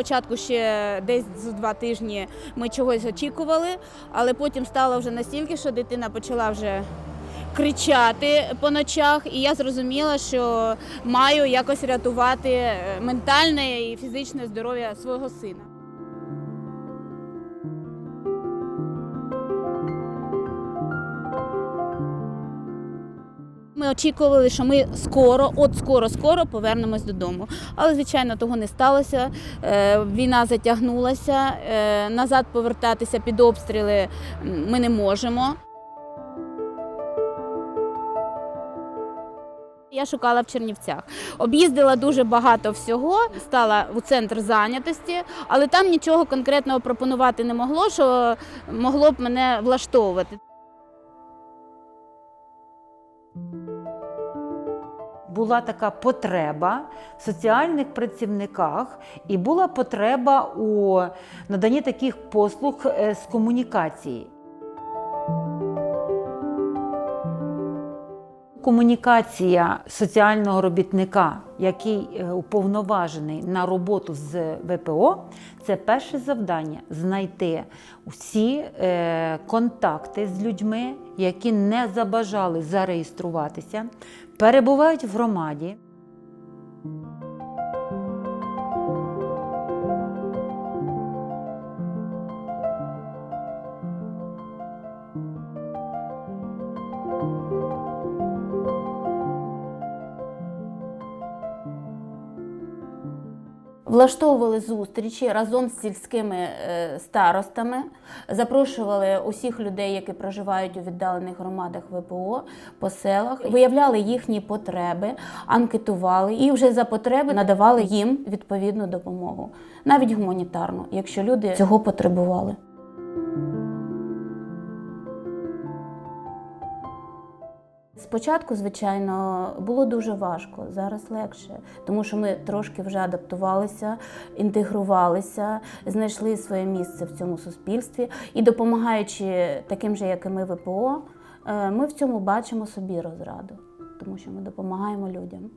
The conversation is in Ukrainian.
Спочатку ще десь за два тижні ми чогось очікували, але потім стало вже настільки, що дитина почала вже кричати по ночах, і я зрозуміла, що маю якось рятувати е, ментальне і фізичне здоров'я свого сина. Ми очікували, що ми скоро, от скоро, скоро повернемось додому. Але звичайно того не сталося. Е, Війна затягнулася. е, Назад повертатися під обстріли ми не можемо. Я шукала в Чернівцях. Об'їздила дуже багато всього, стала у центр зайнятості, але там нічого конкретного пропонувати не могло, що могло б мене влаштовувати. Була така потреба в соціальних працівниках, і була потреба у наданні таких послуг е, з комунікації. Комунікація соціального робітника, який е, уповноважений на роботу з ВПО, це перше завдання знайти всі е, контакти з людьми, які не забажали зареєструватися, перебувають в громаді. Влаштовували зустрічі разом з сільськими е, старостами, запрошували усіх людей, які проживають у віддалених громадах ВПО по селах, виявляли їхні потреби, анкетували і вже за потреби надавали їм відповідну допомогу, навіть гуманітарну, якщо люди цього потребували. Спочатку, звичайно, було дуже важко, зараз легше, тому що ми трошки вже адаптувалися, інтегрувалися, знайшли своє місце в цьому суспільстві і допомагаючи таким же, як і ми ВПО, е, ми в цьому бачимо собі розраду, тому що ми допомагаємо людям.